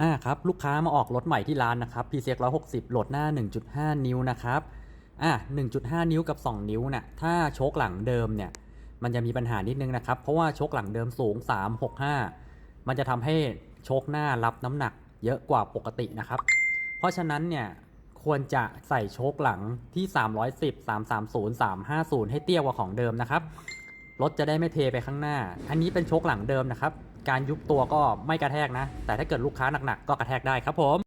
อ่าครับลูกค้ามาออกรถใหม่ที่ร้านนะครับ PCX 160 โหลดหน้า 1.5 นิ้วนะครับอะ1.5 นิ้วกับ 2 นิ้วน่ะถ้าโชคหลังเดิมเนี่ยมันจะมีปัญหานิดนึงนะครับ เพราะว่าโชคหลังเดิมสูง 365 มันจะทำให้โชคหน้ารับน้ำหนักเยอะกว่าปกตินะครับ เพราะฉะนั้นเนี่ยควรจะใส่โชคหลังที่ 310 330 350 ให้เตี้ยกว่าของเดิมนะครับรถจะได้ไม่เทไปข้างหน้า อันนี้เป็นโชคหลังเดิมนะครับ การยุบตัวก็ไม่กระแทกนะ แต่ถ้าเกิดลูกค้าหนักๆก็กระแทกได้ครับผม